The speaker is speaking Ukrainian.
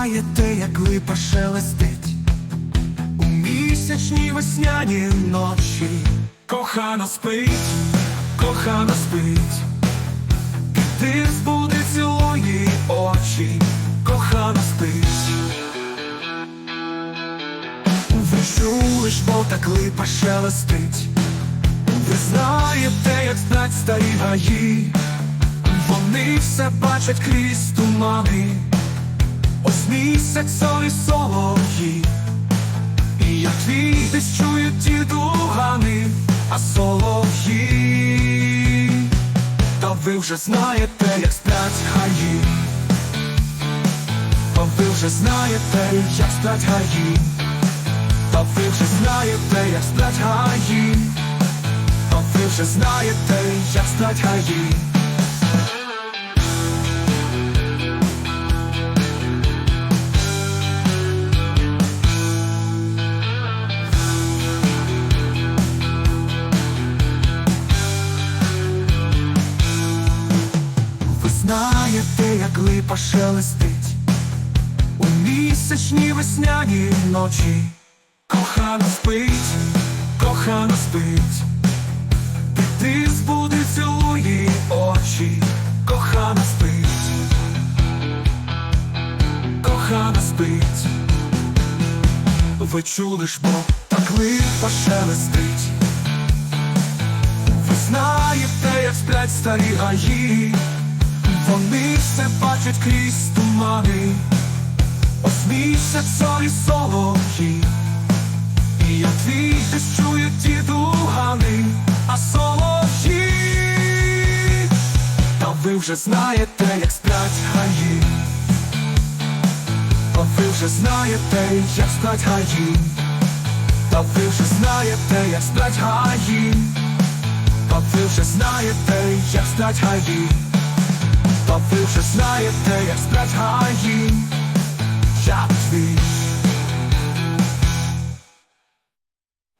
знаєте, як липа шелестить у місячні весняні ночі. Кохана спить, кохана спить, ти збуди цілої очі, кохана спить. Чуєш, бо так липа шелестить. Ви знаєте, як знать старі гаї, вони все бачать крізь тумани, ось місяць солі солов'ї, і як твій десь чують ті дугани, а солов'ї, та ви вже знаєте, як сплять гаї, та ви вже знаєте, як сплять гаї, та ви вже знаєте, як сплять гаї. А ви вже знаєте, як стать гаї. Знаєте, як липа шелестить у місячні весняні ночі. Кохана спить, кохана спить. Ти збуди цілої очі, кохана спить, кохана спить, ви чули ж, бо так липа шелестить. Ви знаєте, як сплять старі гаї, бачать крізь тумани, ось місяць солі солов'ї. І як твій чують ті дугани, а солов'ї. Та ви вже знаєте, як сплять гаї Та ви вже знаєте, як сплять гаї Та ви вже знаєте, як сплять гаї Та ви вже знаєте, як сплять гаї Та ви вже знаєте, як сплять гаї